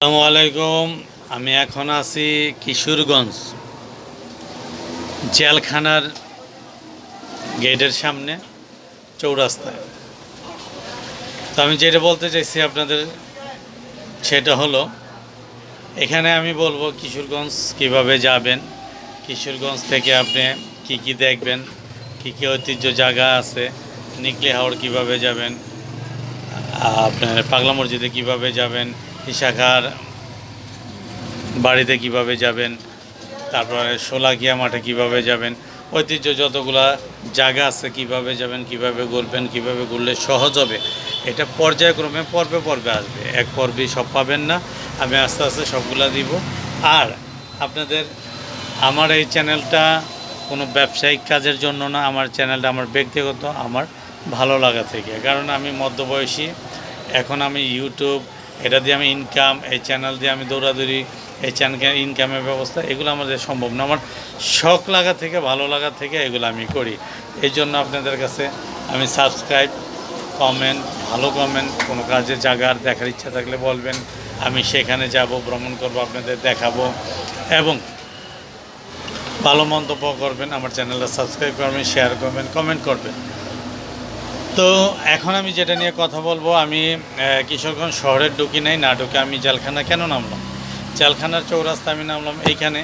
আসসালামু আলাইকুম। আমি এখন আছি কিশোরগঞ্জ জেলখানার গেটের সামনে, চৌরাস্তায়। তো আমি যেটা বলতে চাইছি আপনাদের, সেটা হলো, এখানে আমি বলব কিশোরগঞ্জ কীভাবে যাবেন, কিশোরগঞ্জ থেকে আপনি কি কি দেখবেন, কি কি ঐতিহ্য জায়গা আছে, নিকলি হাওড় কীভাবে যাবেন আপনার পাগলা মসজিদে কীভাবে যাবেন ইশাখার বাড়িতে কীভাবে যাবেন, তারপরে সোলাকিয়া মাঠে কীভাবে যাবেন, ঐতিহ্য যতগুলা জায়গা আছে কীভাবে যাবেন, কীভাবে ঘুরবেন, কীভাবে ঘুরলে সহজ হবে, এটা পর্যায়ক্রমে পর্বে পর্বে আসবে। এক পর্বে সব পাবেন না, আমি আস্তে আস্তে সবগুলা দিব। আর আপনাদের, আমার এই চ্যানেলটা কোনো ব্যবসায়িক কাজের জন্য না, আমার চ্যানেলটা আমার ব্যক্তিগত, আমার ভালো লাগা থেকে। কারণ আমি মধ্যবয়সী, এখন আমি ইউটিউব এটা দিয়ে আমি ইনকাম এই চ্যানেল দিয়ে আমি দৌড়াদৌড়ি, এই চ্যানেল ইনকামের ব্যবস্থা, এগুলো আমাদের সম্ভব না। আমার শখ লাগা থেকে, ভালো লাগা থেকে এগুলো আমি করি। এই জন্য আপনাদের কাছে আমি সাবস্ক্রাইব কমেন্ট ভালো কমেন্ট কোনো কাজে জায়গার দেখার ইচ্ছা থাকলে বলবেন। আমি সেখানে যাব, ভ্রমণ করব, আপনাদের দেখাবো। এবং ভালো মন্তব্য করবেন, আমার চ্যানেলটা সাবস্ক্রাইব করবেন শেয়ার করবেন কমেন্ট করবেন। তো এখন আমি যেটা নিয়ে কথা বলব, আমি কিশোরগঞ্জ শহরের ঢুকি নাই, না ঢুকে আমি জেলখানা কেন নামলাম? জেলখানার চৌরাস্তা আমি নামলাম এইখানে।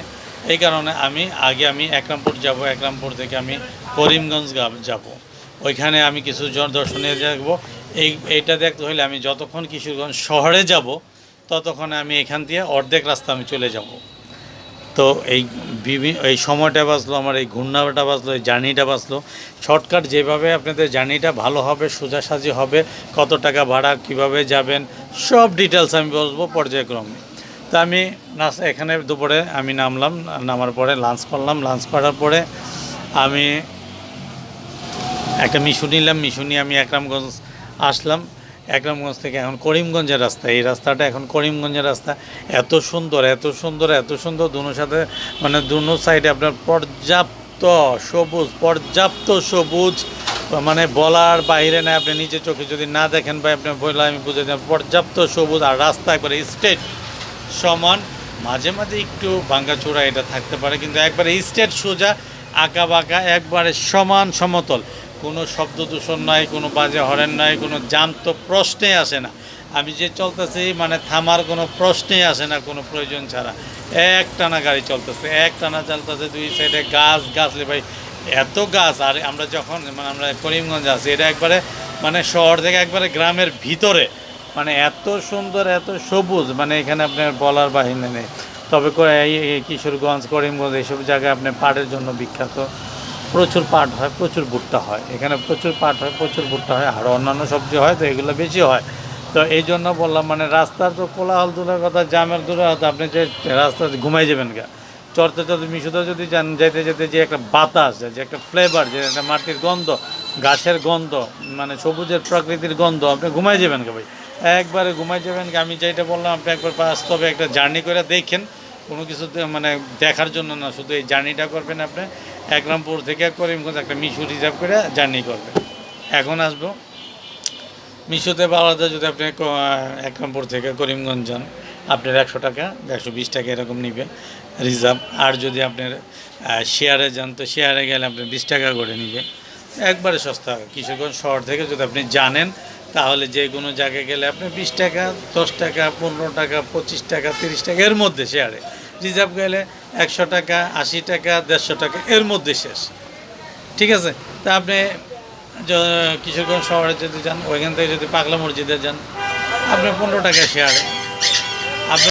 এই কারণে আমি, আগে আমি একরামপুর যাব, একরামপুর থেকে আমি করিমগঞ্জ যাব। ওইখানে আমি কিছু দর্শনীয় দেখব। এই, এইটা দেখতে হলে আমি যতক্ষণ কিশোরগঞ্জ শহরে যাব, ততক্ষণে আমি এখান দিয়ে অর্ধেক রাস্তা আমি চলে যাব। তো এই এই সময়টা বাঁচলো, আমার এই ঘূর্ণাটা বাঁচলো, এই জার্নিটা বাঁচলো। শর্টকাট যেভাবে আপনাদের জার্নিটা ভালো হবে, সোজাসাজি হবে, কত টাকা ভাড়া, কীভাবে যাবেন, সব ডিটেলস আমি বলব পর্যায়ক্রমে। তা আমি নাচ এখানে দুপুরে আমি নামলাম, নামার পরে লাঞ্চ করলাম। লাঞ্চ করার পরে আমি একটা মিশু নিলাম, মিশু নিয়ে আমি একরামগঞ্জ আসলাম। একরামগঞ্জ থেকে এখন করিমগঞ্জের রাস্তা। এই রাস্তাটা এখন করিমগঞ্জের রাস্তা। এত সুন্দর এত সুন্দর এত সুন্দর। দুনো সাথে মানে দুনো সাইডে আপনার পর্যাপ্ত সবুজ পর্যাপ্ত সবুজ মানে বলার বাইরে না আপনি নিচে চোখে যদি না দেখেন বা আপনি বললে আমি বুঝে দিলাম। পর্যাপ্ত সবুজ আর রাস্তা একবারে স্ট্রেট সমান। মাঝে মাঝে একটু ভাঙ্গাচোরা এটা থাকতে পারে, কিন্তু একবারে স্টেট সোজা, আঁকা বাঁকা, একবারে সমান সমতল। কোনো শব্দ দূষণ নাই, কোনো বাজে হরেন নাই, কোনো জাম তো প্রশ্নেই আসে না। আমি যে চলতেছি মানে থামার কোনো প্রশ্নেই আসে না, কোনো প্রয়োজন ছাড়া। এক টানা গাড়ি চলতেছে, এক টানা চলতেছে, দুই সাইডে গাছ গাছলে ভাই, এত গাছ। আর আমরা যখন মানে আমরা করিমগঞ্জ আছি, এটা একবারে মানে শহর থেকে একবারে গ্রামের ভিতরে। মানে এত সুন্দর, এত সবুজ মানে এখানে আপনার বলার বাহিনী নেই। তবে কিশোরগঞ্জ, করিমগঞ্জ, এইসব জায়গায় আপনার পাটের জন্য বিখ্যাত। প্রচুর পাট হয়, প্রচুর ভুট্টা হয়। এখানে প্রচুর পাট হয়, প্রচুর ভুট্টা হয়, আর অন্যান্য সবজি হয় তো এগুলো বেশি হয়। তো এই জন্য বললাম মানে রাস্তার তো কোলাহল দূরের কথা জামের দূরের কথা, আপনি যে রাস্তা ঘুমাই যাবেন গা চড়তে চড়তে মিশুতে যদি যান যেতে যেতে যে একটা বাতাস, যে একটা ফ্লেভার যে একটা মাটির গন্ধ, গাছের গন্ধ মানে সবুজের প্রকৃতির গন্ধ, আপনি ঘুমাই যাবেন কে ভাই। একবারে ঘুমাই যাবেন আমি যেটা বললাম, আপনি একবার বাস্তবে একটা জার্নি করে দেখেন। কোনো কিছু মানে দেখার জন্য না, শুধু এই জার্নিটা করবেন আপনি। একরামপুর থেকে করিমগঞ্জ একটা মিশু রিজার্ভ করে জার্নি করবেন। এখন আসব। মিশোতে বাংলাদেশ যদি আপনি একরামপুর থেকে করিমগঞ্জ যান, আপনার একশো টাকা, একশো বিশ টাকা এরকম নিবে রিজার্ভ আর যদি আপনার শেয়ারে যান, তো শেয়ারে গেলে আপনি বিশ টাকা করে নিবে। একবারে সস্তা। কিশোরগঞ্জ শহর থেকে যদি আপনি জানেন, তাহলে যে কোনো জায়গায় গেলে আপনি বিশ টাকা, দশ টাকা, পনেরো টাকা, পঁচিশ টাকা, তিরিশ টাকা এর মধ্যে শেয়ারে। রিজার্ভ গেলে একশো টাকা, আশি টাকা, দেড়শো টাকা, এর মধ্যে শেষ। ঠিক আছে? তা আপনি কিশোরগঞ্জ শহরে যদি যান, ওইখান থেকে যদি পাগলা মসজিদে যান আপনি পনেরো টাকা শেয়ারে আপনি